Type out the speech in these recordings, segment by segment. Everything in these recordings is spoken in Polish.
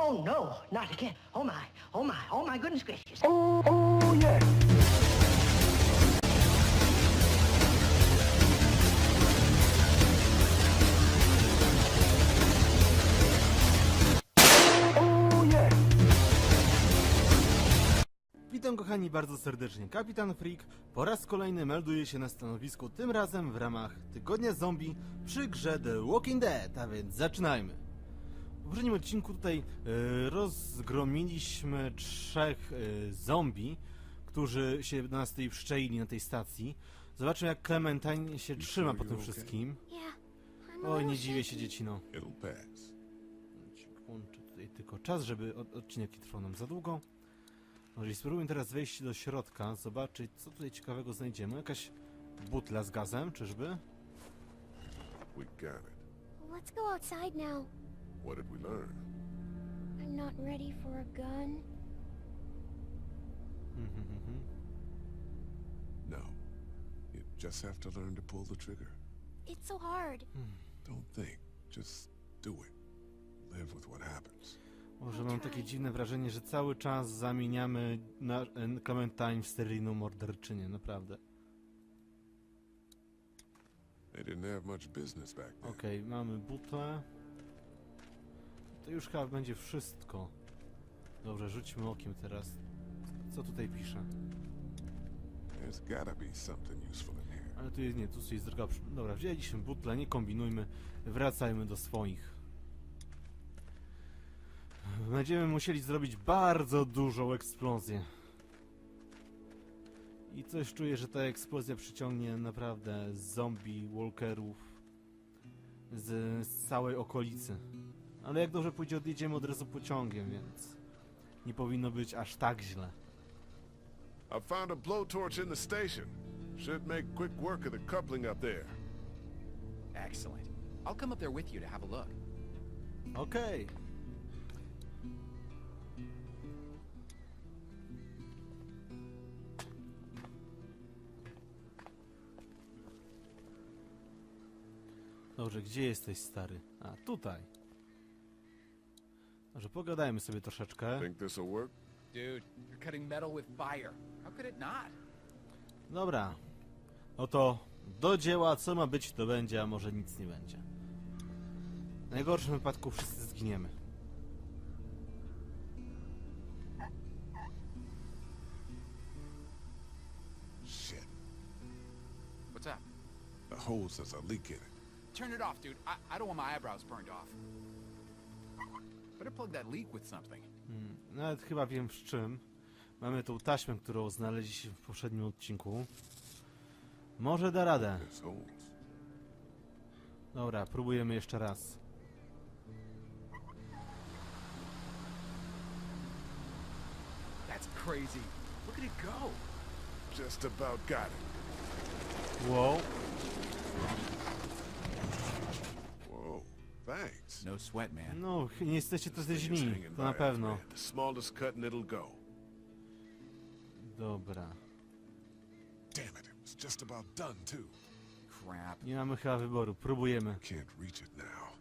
Oh no, not again. Oh my, oh my, oh my goodness gracious. Oh, oh yeah. Oh yeah. Witam kochani bardzo serdecznie. Kapitan Freak po raz kolejny melduje się na stanowisku, tym razem w ramach Tygodnia Zombie przy grze The Walking Dead, a więc zaczynajmy. W poprzednim odcinku tutaj e, rozgromiliśmy trzech e, zombie, którzy się do nas tutaj przyczaili na tej stacji. Zobaczmy jak Clementine się trzyma po tym wszystkim. Yeah, I'm a Oj, little nie dziwię się shaky. dziecino. It'll pass. Włączę tutaj tylko czas, żeby od- odcinek nie trwał nam za długo. Może spróbujmy teraz wejść do środka, zobaczyć co tutaj ciekawego znajdziemy. Jakaś butla z gazem, czyżby? We got it. Let's go outside now. What did we learn? I'm not ready for a gun. No. You just have to learn to pull the trigger. It's so hard. Don't think. Just do it. Live with what happens. Może mam takie dziwne wrażenie, że cały czas zamieniamy na e, Clementine w seryjną morderczynię, naprawdę. They didn't have much business back then. Okej, mamy butlę. To już chyba będzie wszystko. Dobrze, rzućmy okiem teraz. Co tutaj pisze? There's gotta be something useful in here. Ale tu jest nie, tu jest droga. przy- Dobra, wzięliśmy butlę, nie kombinujmy, wracajmy do swoich. Będziemy musieli zrobić bardzo dużą eksplozję. I coś czuję, że ta eksplozja przyciągnie naprawdę zombie, walkerów z, z całej okolicy. Ale jak dobrze pójdzie, odjedziemy od razu pociągiem, więc nie powinno być aż tak źle. I found a blowtorch in the station. Should make quick work of the coupling up there. Excellent. I'll come up there with you to have a look. Okej. Dobrze, gdzie jesteś, stary? A, tutaj. Dobrze, pogadajmy sobie troszeczkę. Think this'll work? Dude, you're cutting metal with fire. How could it not? Dobra. No to do dzieła, co ma być, to będzie, a może nic nie będzie. W najgorszym wypadku wszyscy zginiemy. Shit. What's up? The hose has a leak in it. Turn it off, dude. I, I don't want my eyebrows burned off. Better plug that leak with something. Nawet chyba wiem z czym. Mamy tą taśmę, którą znaleźliśmy w poprzednim odcinku. Może da radę. Dobra, próbujemy jeszcze raz. That's crazy. Look at it go. Just about got it. Wow. Thanks. No sweat, man. No, nie jesteście is źli, to na pewno. thread. The smallest cut and it'll go. Dobra. Damn it. It was just about done, too. Crap. Nie mamy chyba wyboru, próbujemy. Can't reach it now.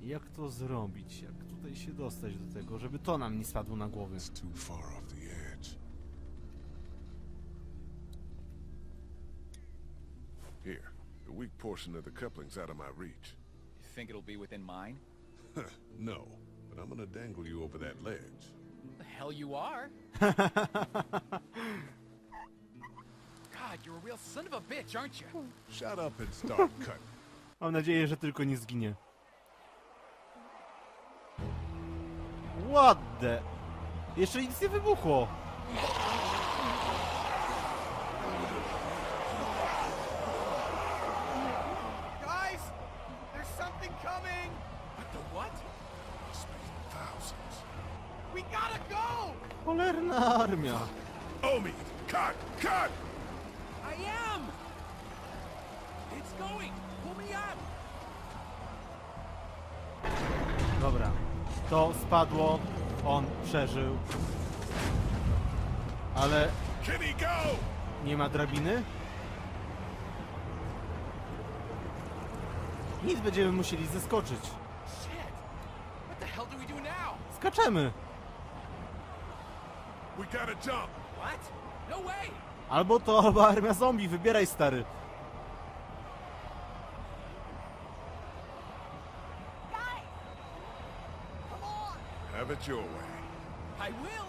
Jak to zrobić? Jak tutaj się dostać do tego, żeby to nam nie spadło na głowę? It's too far off weak portion of the coupling's out of my reach. You think it'll be within mine? no, but I'm gonna dangle you over that ledge. The hell you are? God, you're a real son of a bitch, aren't you? Shut up and start cutting. Mam nadzieję, że tylko nie zginie. What the... Jeszcze nic nie wybuchło! Coming. What the what? Thousands. We gotta go. Cholerna armia! Omi, cut, cut! I am. It's going. Pull me up. Dobra. To spadło, on przeżył. Ale Can he go? nie ma drabiny? Nic będziemy musieli zeskoczyć. Skaczemy! No! Albo to, albo armia zombie, wybieraj stary. Have it your way. I will!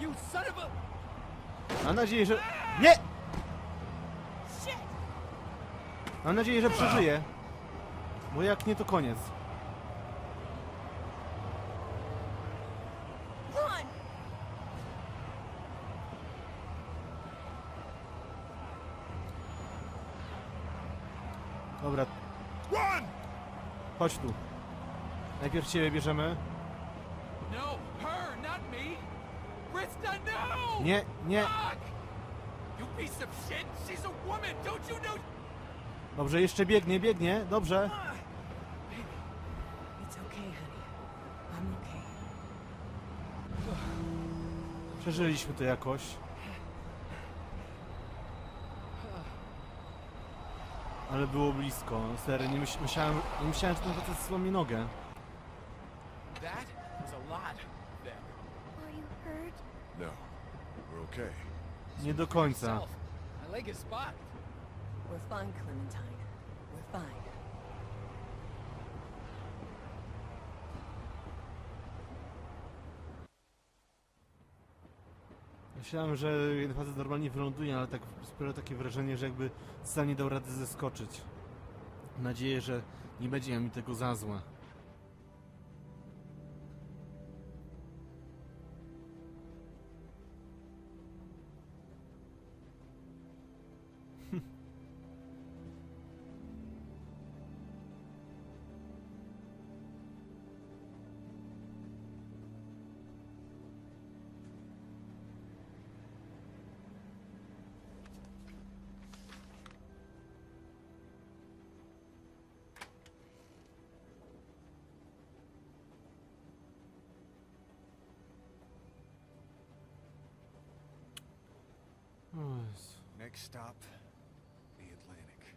You son of a... Mam nadzieję, że... Nie! Mam nadzieję, że przeżyję. Bo jak nie, to koniec. Dobra, chodź tu. Najpierw ciebie bierzemy. No, no! Nie, nie. Dobrze, jeszcze biegnie, biegnie. Dobrze. It's okay, honey. I'm okay. Przeżyliśmy to jakoś. Ale było blisko. Serio, nie myśl, myślałem, nie myślałem, że ten facet złamie nogę. That was a lot. There. Are you hurt? No, we're okay. Nie do końca. Self. My leg is spot. We're fine, Clementine. We're fine. Myślałem, że ten facet normalnie wyląduje, ale tak sprawia takie wrażenie, że jakby sam nie dał rady zeskoczyć. Mam nadzieję, że nie będzie mi tego za złe. Next stop, the Atlantic.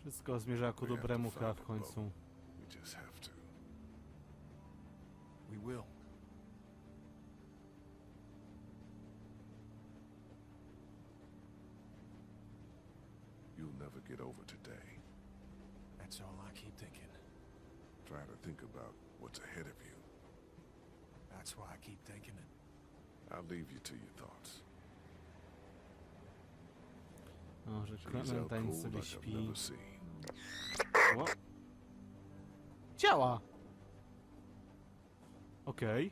Wszystko zmierza ku We have to dobremu find chyba a w końcu. We just have to. We will. You'll never get over today. That's all I keep thinking. Try to think about what's ahead of you. That's why I keep thinking it. I'll leave you to your thoughts. O, że She's out Clementine cold sobie like I've śpi. never seen. O. Działa! Okej.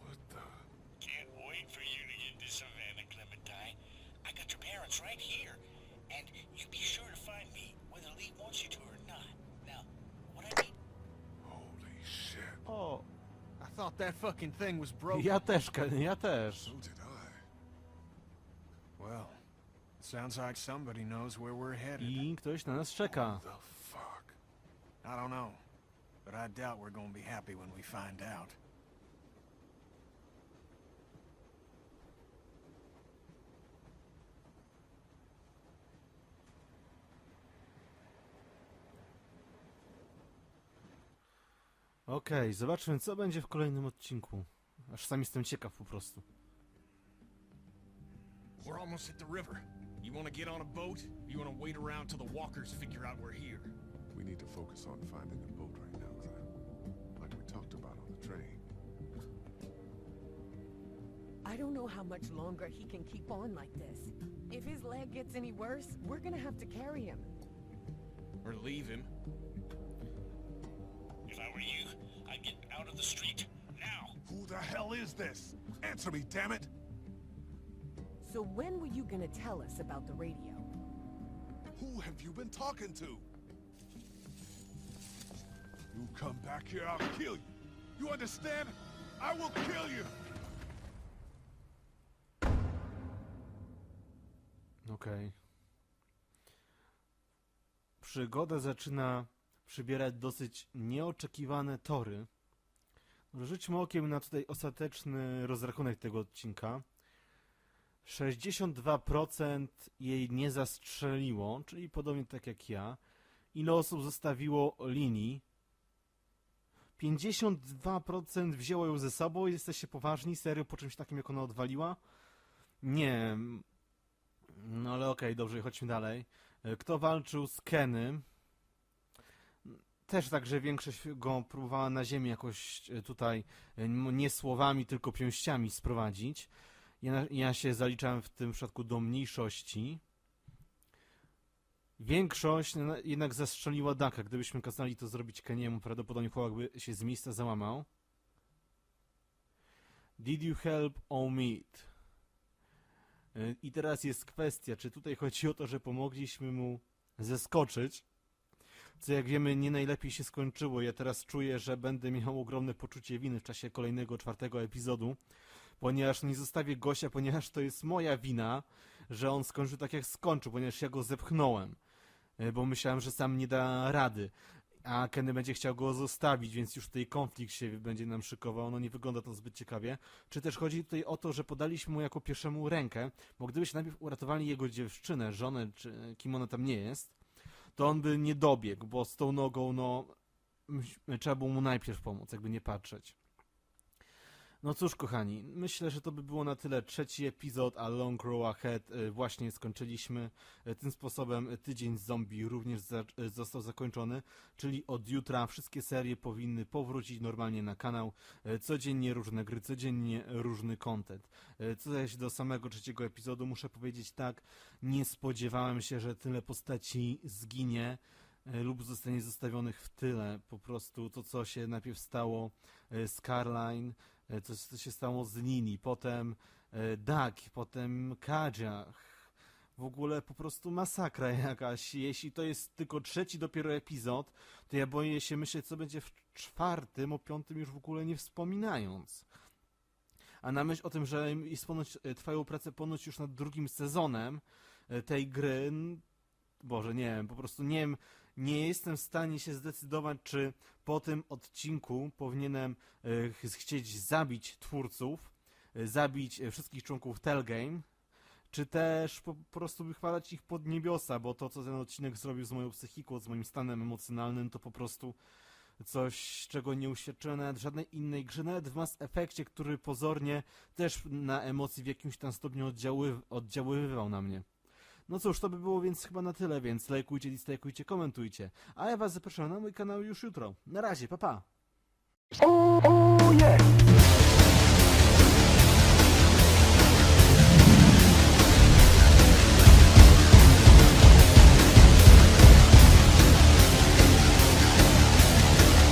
What the? Can't wait for you to get to Savannah, Clementine. I got your parents right here. And you be sure to find me, whether Lee wants you to or not. Now, what I need Holy shit. O, I thought that fucking thing was broken. ja też, Ken, ja też. So did I. Well, sounds like somebody knows where we're headed. I ktoś na nas czeka. The fuck? I don't know, but I doubt we're gonna be happy when we find out. Okej, zobaczmy co będzie w kolejnym odcinku. Aż sam jestem ciekaw po prostu. We're almost at the river. You want to get on a boat? Or you want to wait around till the walkers figure out we're here? We need to focus on finding the boat right now, Clem. Like we talked about on the train. I don't know how much longer he can keep on like this. If his leg gets any worse, we're gonna have to carry him. Or leave him? The street. Now! Who the hell is this? Answer me, damn it! So when were you gonna tell us about the radio? Who have you been talking to? You come back here, I'll kill you. You understand? I will kill you! Okej. Przygoda zaczyna przybierać dosyć nieoczekiwane tory. Rzućmy okiem na tutaj ostateczny rozrachunek tego odcinka. 62% jej nie zastrzeliło, czyli podobnie tak jak ja. Ile osób zostawiło linii? 52% wzięło ją ze sobą. Jesteście poważni? Serio po czymś takim, jak ona odwaliła? Nie. No ale okej, dobrze, chodźmy dalej. Kto walczył z Kenem? Też tak, że większość go próbowała na ziemi jakoś e, tutaj e, nie słowami, tylko pięściami sprowadzić. Ja, ja się zaliczałem w tym przypadku do mniejszości. Większość na- jednak zastrzeliła Daka. Gdybyśmy kazali to zrobić Keniemu, prawdopodobnie chłopak by się z miejsca załamał. Did you help Omid? Y, I teraz jest kwestia, czy tutaj chodzi o to, że pomogliśmy mu zeskoczyć, co jak wiemy nie najlepiej się skończyło. Ja teraz czuję, że będę miał ogromne poczucie winy w czasie kolejnego, czwartego epizodu, ponieważ nie zostawię gościa, ponieważ to jest moja wina, że on skończył tak jak skończył, ponieważ ja go zepchnąłem, y, bo myślałem, że sam nie da rady. A Kenny będzie chciał go zostawić, więc już tutaj konflikt się będzie nam szykował. No nie wygląda to zbyt ciekawie. Czy też chodzi tutaj o to, że podaliśmy mu jako pierwszemu rękę, bo gdybyśmy najpierw uratowali jego dziewczynę, żonę, czy kim ona tam nie jest, to on by nie dobiegł, bo z tą nogą, no, trzeba było mu najpierw pomóc, jakby nie patrzeć. No cóż, kochani, myślę, że to by było na tyle. Trzeci epizod, a Long Row Ahead y, właśnie skończyliśmy. Y, Tym sposobem y, tydzień z zombie również za, został zakończony, czyli od jutra wszystkie serie powinny powrócić normalnie na kanał. Codziennie różne gry, codziennie różny content. Co zaś do samego trzeciego epizodu, muszę powiedzieć tak, nie spodziewałem się, że tyle postaci zginie lub zostanie zostawionych w tyle. Po prostu to, co się najpierw stało z Caroline, co, co się stało z Nini, potem y, Doug, potem Kadziach. W ogóle po prostu masakra jakaś. Jeśli to jest tylko trzeci dopiero epizod, to ja boję się myśleć, co będzie w czwartym, o piątym już w ogóle nie wspominając. A na myśl o tym, że jest ponoć, e, trwają prace ponoć już nad drugim sezonem e, tej gry, Boże, nie wiem, po prostu nie wiem, nie jestem w stanie się zdecydować, czy po tym odcinku powinienem e, ch- chcieć zabić twórców, e, zabić e, wszystkich członków Telgame, czy też po prostu wychwalać ich pod niebiosa, bo to, co ten odcinek zrobił z moją psychiką, z moim stanem emocjonalnym, to po prostu coś, czego nie uświadczyłem nawet w żadnej innej grze, nawet w Mass Effectie, który pozornie też na emocje w jakimś tam stopniu oddziały, oddziaływał na mnie. No cóż, to by było więc chyba na tyle, więc lajkujcie, dislajkujcie, komentujcie. A ja was zapraszam na mój kanał już jutro. Na razie, pa pa! Oh, oh yeah.